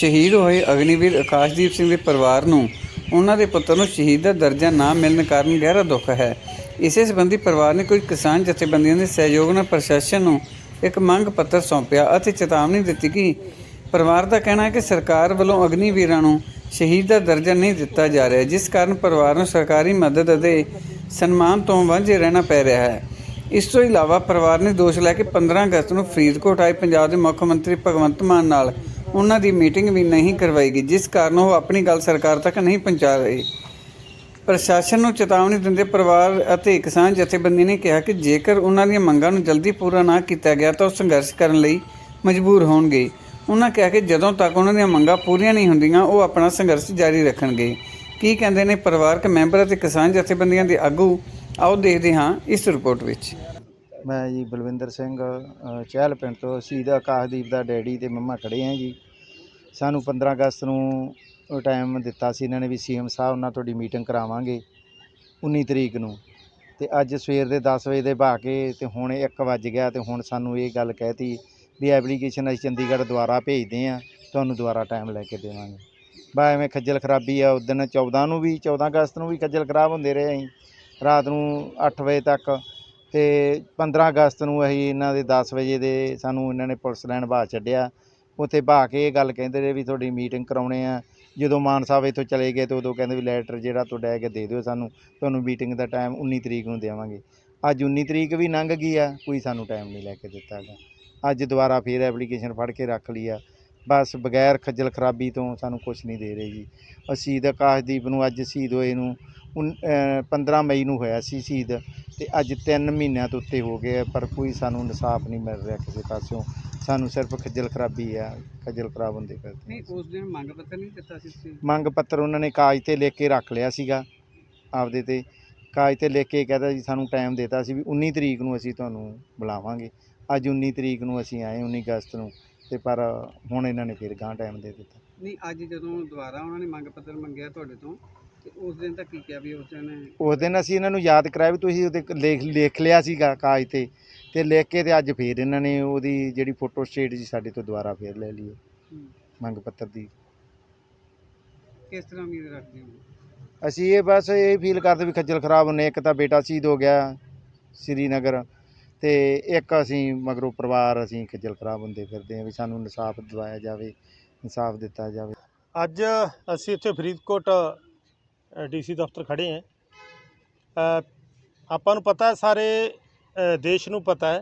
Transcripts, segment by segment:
ਸ਼ਹੀਦ ਹੋਏ ਅਗਨੀਵੀਰ ਆਕਾਸ਼ਦੀਪ ਸਿੰਘ ਦੇ ਪਰਿਵਾਰ ਨੂੰ, ਉਹਨਾਂ ਦੇ ਪੁੱਤਰ ਨੂੰ ਸ਼ਹੀਦ ਦਾ ਦਰਜਾ ਨਾ ਮਿਲਣ ਕਾਰਨ ਗਹਿਰਾ ਦੁੱਖ ਹੈ। ਇਸੇ ਸੰਬੰਧੀ ਪਰਿਵਾਰ ਨੇ ਕੁਝ ਕਿਸਾਨ ਜਥੇਬੰਦੀਆਂ ਦੇ ਸਹਿਯੋਗ ਨਾਲ ਪ੍ਰਸ਼ਾਸਨ ਨੂੰ ਇੱਕ ਮੰਗ ਪੱਤਰ ਸੌਂਪਿਆ ਅਤੇ ਚੇਤਾਵਨੀ ਦਿੱਤੀ ਕਿ ਪਰਿਵਾਰ ਦਾ ਕਹਿਣਾ ਹੈ ਕਿ ਸਰਕਾਰ ਵੱਲੋਂ ਅਗਨੀਵੀਰਾਂ ਨੂੰ ਸ਼ਹੀਦ ਦਾ ਦਰਜਾ ਨਹੀਂ ਦਿੱਤਾ ਜਾ ਰਿਹਾ, ਜਿਸ ਕਾਰਨ ਪਰਿਵਾਰ ਨੂੰ ਸਰਕਾਰੀ ਮਦਦ ਅਤੇ ਸਨਮਾਨ ਤੋਂ ਵਾਂਝੇ ਰਹਿਣਾ ਪੈ ਰਿਹਾ ਹੈ। ਇਸ ਤੋਂ ਇਲਾਵਾ ਪਰਿਵਾਰ ਨੇ ਦੋਸ਼ ਲਾਇਆ ਕਿ 15 ਅਗਸਤ ਨੂੰ ਫਰੀਦਕੋਟ ਆਏ ਪੰਜਾਬ ਦੇ ਮੁੱਖ ਮੰਤਰੀ ਭਗਵੰਤ ਮਾਨ ਨਾਲ ਉਹਨਾਂ ਦੀ ਮੀਟਿੰਗ ਵੀ ਨਹੀਂ ਕਰਵਾਈ ਗਈ ਜਿਸ ਕਾਰਨ ਉਹ ਆਪਣੀ ਗੱਲ ਸਰਕਾਰ ਤੱਕ ਨਹੀਂ ਪਹੁੰਚਾ ਰਹੇ। ਪ੍ਰਸ਼ਾਸਨ ਨੂੰ ਚੇਤਾਵਨੀ ਦਿੰਦੇ ਪਰਿਵਾਰ ਅਤੇ ਕਿਸਾਨ ਜਥੇਬੰਦੀ ਨੇ ਕਿਹਾ ਕਿ ਜੇਕਰ ਉਹਨਾਂ ਦੀਆਂ ਮੰਗਾਂ ਨੂੰ ਜਲਦੀ ਪੂਰਾ ਨਾ ਕੀਤਾ ਗਿਆ ਤਾਂ ਉਹ ਸੰਘਰਸ਼ ਕਰਨ ਲਈ ਮਜਬੂਰ ਹੋਣਗੇ। ਉਹਨਾਂ ਕਿਹਾ ਕਿ ਜਦੋਂ ਤੱਕ ਉਹਨਾਂ ਦੀਆਂ ਮੰਗਾਂ ਪੂਰੀਆਂ ਨਹੀਂ ਹੁੰਦੀਆਂ, ਉਹ ਆਪਣਾ ਸੰਘਰਸ਼ ਜਾਰੀ ਰੱਖਣਗੇ। ਕੀ ਕਹਿੰਦੇ ਨੇ ਪਰਿਵਾਰਕ ਮੈਂਬਰ ਅਤੇ ਕਿਸਾਨ ਜਥੇਬੰਦੀਆਂ ਦੇ ਆਗੂ? ਆਓ ਦੇਖਦੇ ਹਾਂ ਇਸ ਰਿਪੋਰਟ ਵਿੱਚ। ਮੈਂ ਜੀ ਬਲਵਿੰਦਰ ਸਿੰਘ ਚਹਿਲ ਪਿੰਡ ਤੋਂ, ਸ਼ਹੀਦ ਆਕਾਸ਼ਦੀਪ ਦਾ ਡੈਡੀ ਤੇ ਮੰਮਾ ਖੜੇ ਆ ਜੀ। ਸਾਨੂੰ 15 ਅਗਸਤ ਨੂੰ ਟਾਈਮ ਦਿੱਤਾ ਸੀ ਇਹਨਾਂ ਨੇ ਵੀ ਸੀਐਮ ਸਾਹਿਬ ਨਾਲ ਤੁਹਾਡੀ ਮੀਟਿੰਗ ਕਰਾਵਾਂਗੇ 19 ਤਰੀਕ ਨੂੰ। ਤੇ ਅੱਜ ਸਵੇਰ ਦੇ 10 ਵਜੇ ਦੇ ਬਹਾ ਕੇ ਤੇ ਹੁਣ 1 ਵੱਜ ਗਿਆ ਤੇ ਹੁਣ ਸਾਨੂੰ ਇਹ ਗੱਲ ਕਹਿਤੀ ਵੀ ਐਪਲੀਕੇਸ਼ਨ ਅਸੀਂ ਚੰਡੀਗੜ੍ਹ ਦੁਆਰਾ ਭੇਜਦੇ ਆ, ਤੁਹਾਨੂੰ ਦੁਬਾਰਾ ਟਾਈਮ ਲੈ ਕੇ ਦੇਵਾਂਗੇ। ਬਾ ਐਵੇਂ ਖੱਜਲ ਖਰਾਬੀ ਆ, ਉਸ ਦਿਨ 14 ਨੂੰ ਵੀ 14 ਅਗਸਤ ਨੂੰ ਵੀ ਖੱਜਲ ਖਰਾਬ ਹੁੰਦੇ ਰਹੇ ਅਸੀਂ। ਰਾਤ ਨੂੰ 8 ਵਜੇ ਤੱਕ ਤੇ 15 ਅਗਸਤ ਨੂੰ ਅਸੀਂ ਇਹਨਾਂ ਦੇ 10 ਵਜੇ ਦੇ ਸਾਨੂੰ ਇਹਨਾਂ ਨੇ ਪੁਲਿਸ ਲਾਈਨ ਬਾਹ ਛੱਡਿਆ। ਉੱਥੇ ਬਹਾ ਕੇ ਇਹ ਗੱਲ ਕਹਿੰਦੇ ਰਹੇ ਵੀ ਤੁਹਾਡੀ ਮੀਟਿੰਗ ਕਰਾਉਣੇ ਆ। ਜਦੋਂ ਮਾਨ ਸਾਹਿਬ ਇੱਥੋਂ ਚਲੇ ਗਏ ਤੇ ਉਦੋਂ ਕਹਿੰਦੇ ਵੀ ਲੈਟਰ ਜਿਹੜਾ ਤੁਹਾਡਾ ਹੈ ਕਿ ਦੇ ਦਿਓ ਸਾਨੂੰ। ਤੁਹਾਨੂੰ ਮੀਟਿੰਗ ਦਾ ਟਾਈਮ 19 ਤਰੀਕ ਨੂੰ ਦੇਵਾਂਗੇ। ਅੱਜ 19 ਤਰੀਕ ਵੀ ਲੰਘ ਗਈ ਆ, ਕੋਈ ਸਾਨੂੰ ਟਾਈਮ ਨਹੀਂ ਲੈ ਕੇ ਦਿੱਤਾ ਗਾ ਅੱਜ ਦੁਬਾਰਾ ਫੇਰ ਐਪਲੀਕੇਸ਼ਨ ਫੜ ਕੇ ਰੱਖ ਲਈ ਆ। ਬਸ ਬਗੈਰ ਖੱਜਲ ਖਰਾਬੀ ਤੋਂ ਸਾਨੂੰ ਕੁਝ ਨਹੀਂ ਦੇ ਰਹੇ ਜੀ। ਸ਼ਹੀਦ ਆਕਾਸ਼ਦੀਪ ਨੂੰ ਅੱਜ ਸ਼ਹੀਦ ਹੋਏ ਨੂੰ ਉਨ- ਅਹ 15 ਮਈ ਨੂੰ ਹੋਇਆ ਸੀ ਸ਼ਹੀਦ ਤੇ ਅੱਜ 3 ਮਹੀਨਿਆਂ ਤੋਂ ਉੱਤੇ ਹੋ ਗਏ ਪਰ ਕੋਈ ਸਾਨੂੰ ਇਨਸਾਫ ਨਹੀਂ ਮਿਲ ਰਿਹਾ ਕਿਸੇ ਪਾਸਿਓਂ। ਸਾਨੂੰ ਸਿਰਫ ਖੱਜਲ ਖਰਾਬੀ ਆ ਖੱਜਲ ਖਰਾਬ ਹੁੰਦੇ ਫਿਰਦੇ ਨਹੀਂ ਉਸ ਦਿਨ ਮੰਗ ਪੱਤਰ ਨਹੀਂ ਦਿੱਤਾ ਸੀ ਤੁਸੀਂ? ਮੰਗ ਪੱਤਰ ਉਹਨਾਂ ਨੇ ਕਾਗਜ਼ ਤੇ ਲਿਖ ਕੇ ਰੱਖ ਲਿਆ ਸੀਗਾ ਆਪਦੇ ਤੇ। ਕਾਗਜ਼ ਤੇ ਲਿਖ ਕੇ ਕਹਿੰਦਾ ਜੀ ਸਾਨੂੰ ਟਾਈਮ ਦਿੱਤਾ ਸੀ ਵੀ 19 ਤਰੀਕ ਨੂੰ ਅਸੀਂ ਤੁਹਾਨੂੰ ਬੁਲਾਵਾਂਗੇ। ਅੱਜ 19 ਤਰੀਕ ਨੂੰ ਅਸੀਂ ਆਏ 19 ਅਗਸਤ ਨੂੰ। ਤੇ ਪਰ ਹੁਣ ਇਹਨਾਂ ਨੇ ਫਿਰ ਗਾਂ ਟਾਈਮ ਦੇ ਦਿੱਤਾ। ਨਹੀਂ ਅੱਜ ਜਦੋਂ ਦੁਬਾਰਾ ਉਹਨਾਂ ਨੇ ਮੰਗ ਪੱਤਰ ਮੰਗਿਆ ਤੁਹਾਡੇ ਤੋਂ ਤੇ ਉਸ ਦਿਨ ਤਾਂ ਕੀ ਕਿਹਾ ਵੀ ਉਸ ਦਿਨ ਉਸ ਦਿਨ ਅਸੀਂ ਇਹਨਾਂ ਨੂੰ ਯਾਦ ਕਰਾਇਆ ਵੀ ਤੁਸੀਂ ਉਹਦੇ ਲਿਖ ਲਿਖ ਲਿਆ ਸੀਗਾ ਕਾਗਜ਼ ਤੇ ਤੇ ਲਿਖ ਕੇ ਤੇ ਅੱਜ ਫੇਰ ਇਹਨਾਂ ਨੇ ਉਹਦੀ ਜਿਹੜੀ ਫੋਟੋ ਸਟੇਟ ਜੀ ਸਾਡੇ ਤੋਂ ਦੁਬਾਰਾ ਫੇਰ ਲੈ ਲਈ ਹੈ, ਮੰਗ ਪੱਤਰ ਦੀ। ਕਿਸ ਤਰ੍ਹਾਂ ਉਮੀਦ ਰੱਖਦੇ ਹੋ? ਅਸੀਂ ਇਹ ਬਸ ਇਹ ਫੀਲ ਕਰਦੇ ਵੀ ਖੱਜਲ ਖਰਾਬ ਹੁੰਨੇ ਇੱਕ ਤਾਂ ਬੇਟਾ ਸ਼ਹੀਦ ਹੋ ਗਿਆ ਸ੍ਰੀਨਗਰ। ਤੇ ਇੱਕ ਅਸੀਂ ਮਗਰੋਂ ਪਰਿਵਾਰ ਅਸੀਂ ਖੱਜਲ ਖਰਾਬ ਹੁੰਦੇ ਫਿਰਦੇ ਹਾਂ ਵੀ ਸਾਨੂੰ ਇਨਸਾਫ ਦਿਵਾਇਆ ਜਾਵੇ ਇਨਸਾਫ ਦਿੱਤਾ ਜਾਵੇ। ਅੱਜ ਅਸੀਂ ਇੱਥੇ ਫਰੀਦਕੋਟ ਡੀਸੀ ਦਫ਼ਤਰ ਖੜੇ ਹਾਂ। ਆਪਾਂ ਨੂੰ ਪਤਾ ਸਾਰੇ ਦੇਸ਼ ਨੂੰ ਪਤਾ ਹੈ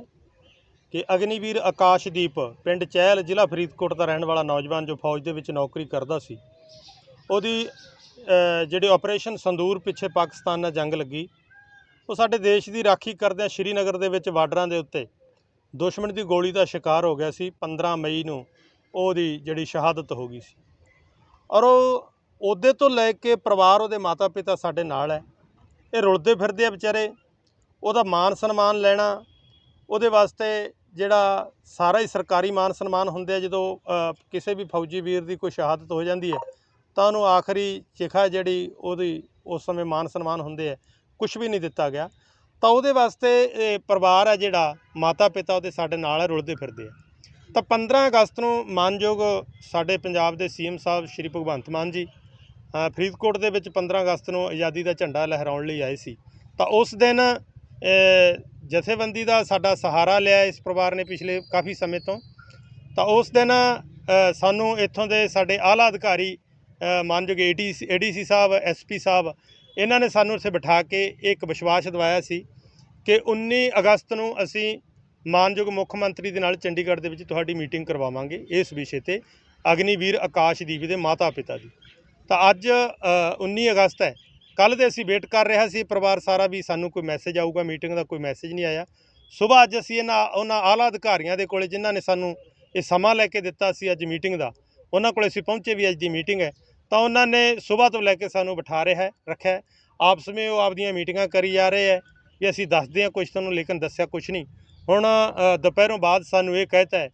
ਕਿ ਅਗਨੀਵੀਰ ਆਕਾਸ਼ਦੀਪ ਪਿੰਡ ਚਹਿਲ ਜ਼ਿਲ੍ਹਾ ਫਰੀਦਕੋਟ ਦਾ ਰਹਿਣ ਵਾਲਾ ਨੌਜਵਾਨ ਜੋ ਫੌਜ ਦੇ ਵਿੱਚ ਨੌਕਰੀ ਕਰਦਾ ਸੀ ਉਹਦੀ ਅ, ਜਿਹੜੇ ਆਪਰੇਸ਼ਨ ਸੰਦੂਰ ਪਿੱਛੇ ਪਾਕਿਸਤਾਨ ਨਾਲ ਜੰਗ ਲੱਗੀ। ਉਹ ਸਾਡੇ ਦੇਸ਼ ਦੀ ਰਾਖੀ ਕਰਦਿਆਂ ਸ਼੍ਰੀਨਗਰ ਦੇ ਵਿੱਚ ਬਾਰਡਰਾਂ ਦੇ ਉੱਤੇ। ਦੁਸ਼ਮਣ ਦੀ ਗੋਲੀ ਦਾ ਸ਼ਿਕਾਰ ਹੋ ਗਿਆ ਸੀ 15 ਮਈ ਨੂੰ ਉਹਦੀ ਜਿਹੜੀ ਸ਼ਹਾਦਤ ਹੋ ਗਈ ਸੀ। ਔਰ ਉਹ ਉਹਦੇ ਤੋਂ ਲੈ ਕੇ ਪਰਿਵਾਰ ਉਹਦੇ ਮਾਤਾ ਪਿਤਾ ਸਾਡੇ ਨਾਲ ਹੈ। ਇਹ ਰੁਲਦੇ ਫਿਰਦੇ ਆ ਵਿਚਾਰੇ। ਉਹਦਾ ਮਾਨ ਸਨਮਾਨ ਲੈਣਾ, ਉਹਦੇ ਵਾਸਤੇ ਜਿਹੜਾ ਸਾਰਾ ਹੀ ਸਰਕਾਰੀ ਮਾਨ ਸਨਮਾਨ ਹੁੰਦੇ ਆ, ਜਦੋਂ ਕਿਸੇ ਵੀ ਫੌਜੀ ਵੀਰ ਦੀ ਕੋਈ ਸ਼ਹਾਦਤ ਹੋ ਜਾਂਦੀ ਹੈ, ਤਾਂ ਉਹਨੂੰ ਆਖਰੀ ਚਿਖਾ ਜਿਹੜੀ ਉਹਦੀ ਉਸ ਸਮੇਂ ਮਾਨ ਸਨਮਾਨ ਹੁੰਦੇ ਆ। ਕੁਝ ਵੀ ਨਹੀਂ ਦਿੱਤਾ ਗਿਆ ਤਾਂ ਉਹਦੇ ਵਾਸਤੇ ਪਰਿਵਾਰ ਹੈ ਜਿਹੜਾ ਮਾਤਾ ਪਿਤਾ ਉਹਦੇ ਸਾਡੇ ਨਾਲ ਰੁਲਦੇ ਫਿਰਦੇ ਆ। ਤਾਂ 15 ਅਗਸਤ ਨੂੰ ਮਾਨਯੋਗ ਸਾਡੇ ਪੰਜਾਬ ਦੇ ਸੀਐਮ ਸਾਹਿਬ ਸ਼੍ਰੀ ਭਗਵੰਤ ਮਾਨ ਜੀ ਫਰੀਦਕੋਟ ਦੇ ਵਿੱਚ 15 ਅਗਸਤ ਨੂੰ ਆਜ਼ਾਦੀ ਦਾ ਝੰਡਾ ਲਹਿਰਾਉਣ ਲਈ ਆਏ ਸੀ। ਤਾਂ ਉਸ ਦਿਨ ਜਥੇਬੰਦੀ ਦਾ ਸਾਡਾ ਸਹਾਰਾ ਲਿਆ ਇਸ ਪਰਿਵਾਰ ਨੇ ਪਿਛਲੇ ਕਾਫੀ ਸਮੇਂ ਤੋਂ। ਤਾਂ ਉਸ ਦਿਨ ਸਾਨੂੰ ਇੱਥੋਂ ਦੇ ਸਾਡੇ ਆਲਾ ਅਧਿਕਾਰੀ ਅ, ਮਾਨਯੋਗ ਏਡੀਸੀ ਏਡੀਸੀ ਸਾਹਿਬ ਐਸਪੀ ਸਾਹਿਬ ਇਹਨਾਂ ਨੇ ਸਾਨੂੰ ਇੱਥੇ ਬਿਠਾ ਕੇ ਇੱਕ ਵਿਸ਼ਵਾਸ ਦਿਵਾਇਆ ਸੀ ਕਿ 19 ਅਗਸਤ ਨੂੰ ਅਸੀਂ ਮਾਨਯੋਗ ਮੁੱਖ ਮੰਤਰੀ ਦੇ ਨਾਲ ਚੰਡੀਗੜ੍ਹ ਦੇ ਵਿੱਚ ਤੁਹਾਡੀ ਮੀਟਿੰਗ ਕਰਵਾਵਾਂਗੇ ਇਸ ਵਿਸ਼ੇ ਤੇ ਅਗਨੀਵੀਰ ਆਕਾਸ਼ਦੀਪ ਦੇ ਮਾਤਾ ਪਿਤਾ ਦੀ। ਤਾਂ ਅੱਜ ਅ, 19 ਅਗਸਤ ਹੈ। ਕੱਲ ਦੇ ਅਸੀਂ ਵੇਟ ਕਰ ਰਿਹਾ ਸੀ ਪਰਿਵਾਰ ਸਾਰਾ ਵੀ ਸਾਨੂੰ ਕੋਈ ਮੈਸੇਜ ਆਊਗਾ ਮੀਟਿੰਗ ਦਾ ਕੋਈ ਮੈਸੇਜ ਨਹੀਂ ਆਇਆ। ਸਵੇਰ ਅੱਜ ਅਸੀਂ ਇਹਨਾਂ ਉਹਨਾਂ ਆਲਾ ਅਧਿਕਾਰੀਆਂ ਦੇ ਕੋਲੇ ਜਿਨ੍ਹਾਂ ਨੇ ਸਾਨੂੰ ਇਹ ਸਮਾਂ ਲੈ ਕੇ ਦਿੱਤਾ ਸੀ ਅੱਜ ਮੀਟਿੰਗ ਦਾ ਉਹਨਾਂ ਕੋਲੇ ਅਸੀਂ ਪਹੁੰਚੇ ਵੀ ਅੱਜ ਦੀ ਮੀਟਿੰਗ ਹੈ। ਤਾਂ ਉਹਨਾਂ ਨੇ ਸਵੇਰ ਤੋਂ ਲੈ ਕੇ ਸਾਨੂੰ ਬਿਠਾ ਰਿਹਾ ਹੈ ਰੱਖਿਆ ਹੈ। ਆਪਸ ਵਿੱਚ ਉਹ ਆਪਦੀਆਂ ਮੀਟਿੰਗਾਂ ਕਰੀ ਜਾ ਰਹੇ ਹੈ ਕਿ ਅਸੀਂ ਦੱਸਦੇ ਹਾਂ ਕੁਝ ਤੁਹਾਨੂੰ ਲੇਕਿਨ ਦੱਸਿਆ ਕੁਝ ਨਹੀਂ। ਹੁਣ ਅ, ਦੁਪਹਿਰੋਂ ਬਾਅਦ ਸਾਨੂੰ ਇਹ ਕਹਿਤਾ ਹੈ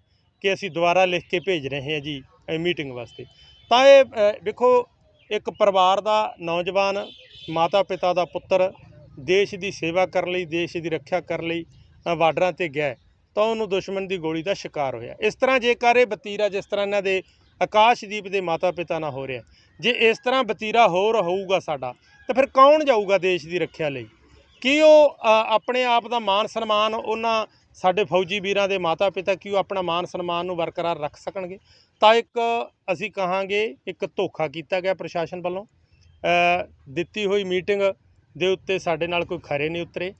ਕਿ ਅਸੀਂ ਦੁਬਾਰਾ ਲਿਖ ਕੇ ਭੇਜ ਰਹੇ ਹਾਂ ਜੀ ਮੀਟਿੰਗ ਵਾਸਤੇ। ਤਾਂ ਇਹ ਅ, ਦੇਖੋ ਇੱਕ ਪਰਿਵਾਰ ਦਾ ਨੌਜਵਾਨ ਮਾਤਾ ਪਿਤਾ ਦਾ ਪੁੱਤਰ ਦੇਸ਼ ਦੀ ਸੇਵਾ ਕਰਨ ਲਈ ਦੇਸ਼ ਦੀ ਰੱਖਿਆ ਕਰਨ ਲਈ ਅ, ਬਾਰਡਰਾਂ ਤੇ ਗਿਆ ਹੈ, ਤਾਂ ਉਹਨੂੰ ਦੁਸ਼ਮਣ ਦੀ ਗੋਲੀ ਦਾ ਸ਼ਿਕਾਰ ਹੋਇਆ। ਇਸ ਤਰ੍ਹਾਂ ਜੇਕਰ ਇਹ ਬਤੀਰਾ ਜਿਸ ਤਰ੍ਹਾਂ ਇਹਨਾਂ ਦੇ ਆਕਾਸ਼ਦੀਪ ਦੇ ਮਾਤਾ ਪਿਤਾ ਨਾਲ ਹੋ ਰਿਹਾ ਜੇ ਇਸ ਤਰ੍ਹਾਂ ਬਤੀਰਾ ਹੋਰ ਹੋਊਗਾ ਸਾਡਾ, ਤਾਂ ਫਿਰ ਕੌਣ ਜਾਊਗਾ ਦੇਸ਼ ਦੀ ਰੱਖਿਆ ਲਈ? ਕੀ ਉਹ ਆਪਣੇ ਆਪ ਦਾ ਮਾਨ ਸਨਮਾਨ ਉਹਨਾਂ ਸਾਡੇ ਫੌਜੀ ਵੀਰਾਂ ਦੇ ਮਾਤਾ ਪਿਤਾ, ਕੀ ਉਹ ਆਪਣਾ ਮਾਨ ਸਨਮਾਨ ਨੂੰ ਬਰਕਰਾਰ ਰੱਖ ਸਕਣਗੇ? ਤਾਂ ਇੱਕ ਅਸੀਂ ਕਹਾਂਗੇ, ਇੱਕ ਧੋਖਾ ਕੀਤਾ ਗਿਆ ਪ੍ਰਸ਼ਾਸਨ ਵੱਲੋਂ। ਦਿੱਤੀ ਹੋਈ ਮੀਟਿੰਗ ਦੇ ਉੱਤੇ ਸਾਡੇ ਨਾਲ ਕੋਈ ਖਰੇ ਨਹੀਂ ਉਤਰੇ।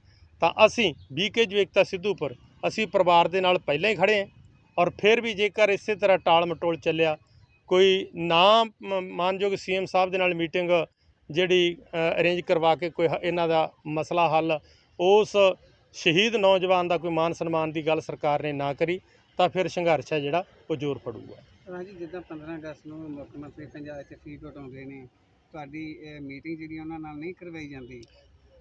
ਤਾਂ ਅਸੀਂ ਬੀਕੇ ਜਵੇਕਤਾ ਸਿੱਧੂਪੁਰ, ਅਸੀਂ ਪਰਿਵਾਰ ਦੇ ਨਾਲ ਪਹਿਲਾਂ ਹੀ ਖੜੇ ਹਾਂ। ਔਰ ਫਿਰ ਵੀ ਜੇਕਰ ਇਸੇ ਤਰ੍ਹਾਂ ਟਾਲ ਮਟੋਲ ਚੱਲਿਆ ਕੋਈ ਨਾ ਮਾਨਯੋਗ ਸੀਐਮ ਸਾਹਿਬ ਦੇ ਨਾਲ ਮੀਟਿੰਗ ਜਿਹੜੀ ਅਰੇਂਜ ਕਰਵਾ ਕੇ ਕੋਈ ਇਹਨਾਂ ਦਾ ਮਸਲਾ ਹੱਲ ਉਸ ਸ਼ਹੀਦ ਨੌਜਵਾਨ ਦਾ ਕੋਈ ਮਾਨ ਸਨਮਾਨ ਦੀ ਗੱਲ ਸਰਕਾਰ ਨੇ ਨਾ ਕਰੀ ਤਾਂ ਫਿਰ ਸੰਘਰਸ਼ ਹੈ ਜਿਹੜਾ ਉਹ ਜ਼ੋਰ ਫੜੂਗਾ। ਰਾਜੀ ਜਿੱਦਾਂ 15 ਅਗਸਤ ਨੂੰ ਮੁੱਖ ਮੰਤਰੀ ਪੰਜਾਬ 'ਚ ਫਰੀਦਕੋਟ ਆਉਂਦੇ ਨੇ ਤੁਹਾਡੀ ਮੀਟਿੰਗ ਜਿਹੜੀ ਉਹਨਾਂ ਨਾਲ ਨਹੀਂ ਕਰਵਾਈ ਜਾਂਦੀ?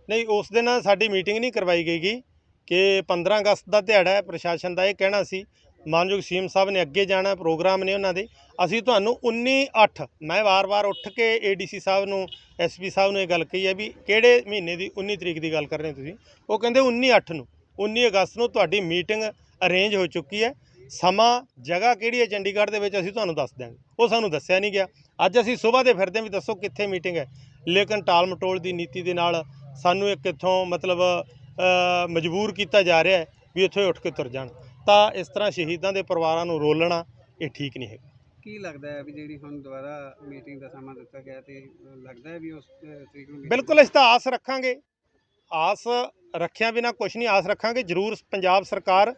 ਨਹੀਂ ਉਸ ਦਿਨ ਸਾਡੀ ਮੀਟਿੰਗ ਨਹੀਂ ਕਰਵਾਈ ਗਈਗੀ ਕਿ 15 ਅਗਸਤ ਦਾ ਦਿਹਾੜਾ ਹੈ ਪ੍ਰਸ਼ਾਸਨ ਦਾ ਇਹ ਕਹਿਣਾ ਸੀ ਮਾਨਯੋਗ ਸੀਐਮ ਸਾਹਿਬ ਨੇ ਅੱਗੇ ਜਾਣਾ, ਪ੍ਰੋਗਰਾਮ ਨੇ ਉਹਨਾਂ ਦੇ। ਅਸੀਂ ਤੁਹਾਨੂੰ 19 8 ਮੈਂ ਵਾਰ-ਵਾਰ ਉੱਠ ਕੇ ਏਡੀਸੀ ਸਾਹਿਬ ਨੂੰ, ਐਸਪੀ ਸਾਹਿਬ ਨੂੰ ਇਹ ਗੱਲ ਕਹੀ ਹੈ ਵੀ ਕਿਹੜੇ ਮਹੀਨੇ ਦੀ 19 ਤਰੀਕ ਦੀ ਗੱਲ ਕਰ ਰਹੇ ਤੁਸੀਂ? ਉਹ ਕਹਿੰਦੇ 19 8 ਨੂੰ 19 ਅਗਸਤ ਨੂੰ ਤੁਹਾਡੀ ਮੀਟਿੰਗ ਅਰੇਂਜ ਹੋ ਚੁੱਕੀ ਹੈ। ਸਮਾਂ, ਜਗ੍ਹਾ ਕਿਹੜੀ ਹੈ ਚੰਡੀਗੜ੍ਹ ਦੇ ਵਿੱਚ, ਅਸੀਂ ਤੁਹਾਨੂੰ ਦੱਸ ਦਿਆਂਗੇ। ਉਹ ਸਾਨੂੰ ਦੱਸਿਆ ਨਹੀਂ ਗਿਆ। ਅੱਜ ਅਸੀਂ ਸਵੇਰ ਦੇ ਫਿਰਦੇ ਵੀ ਦੱਸੋ ਕਿੱਥੇ ਮੀਟਿੰਗ ਹੈ। ਲੇਕਿਨ ਟਾਲ ਮਟੋਲ ਦੀ ਨੀਤੀ ਦੇ ਨਾਲ ਸਾਨੂੰ ਇੱਕ ਇੱਥੋਂ ਮਤਲਬ ਮਜਬੂਰ ਕੀਤਾ ਜਾ ਰਿਹਾ ਵੀ ਇੱਥੋਂ ਉੱਠ ਕੇ ਤੁਰ ਜਾਣ। ਤਾਂ ਇਸ ਤਰ੍ਹਾਂ ਸ਼ਹੀਦਾਂ ਦੇ ਪਰਿਵਾਰਾਂ ਨੂੰ ਰੋਲਣਾ ਇਹ ਠੀਕ ਨਹੀਂ ਹੈਗਾ। ਕੀ ਲੱਗਦਾ ਹੈ ਵੀ ਜਿਹੜੀ ਹੁਣ ਦੁਬਾਰਾ ਮੀਟਿੰਗ ਦਾ ਸਮਾਂ ਦਿੱਤਾ ਗਿਆ ਤੇ ਲੱਗਦਾ ਹੈ ਵੀ ਉਸ ਤਰੀਕ ਨੂੰ ਬਿਲਕੁਲ ਅਸੀਂ ਤਾਂ ਆਸ ਰੱਖਾਂਗੇ। ਆਸ ਰੱਖਿਆ ਬਿਨਾ ਕੁਝ ਨਹੀਂ ਆਸ ਰੱਖਾਂਗੇ। ਜ਼ਰੂਰ ਪੰਜਾਬ ਸਰਕਾਰ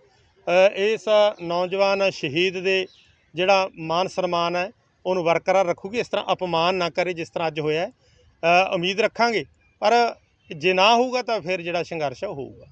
ਇਸ ਨੌਜਵਾਨ ਸ਼ਹੀਦ ਦੇ ਜਿਹੜਾ ਮਾਨ ਸਨਮਾਨ ਹੈ ਉਹਨੂੰ ਬਰਕਰਾਰ ਰੱਖੂਗੀ। ਇਸ ਤਰ੍ਹਾਂ ਅਪਮਾਨ ਨਾ ਕਰੇ ਜਿਸ ਤਰ੍ਹਾਂ ਅੱਜ ਹੋਇਆ ਹੈ। ਉਮੀਦ ਰੱਖਾਂਗੇ। ਪਰ ਜੇ ਨਾ ਹੋਊਗਾ ਤਾਂ ਫਿਰ ਜਿਹੜਾ ਸੰਘਰਸ਼ ਹੈ ਹੋਊਗਾ।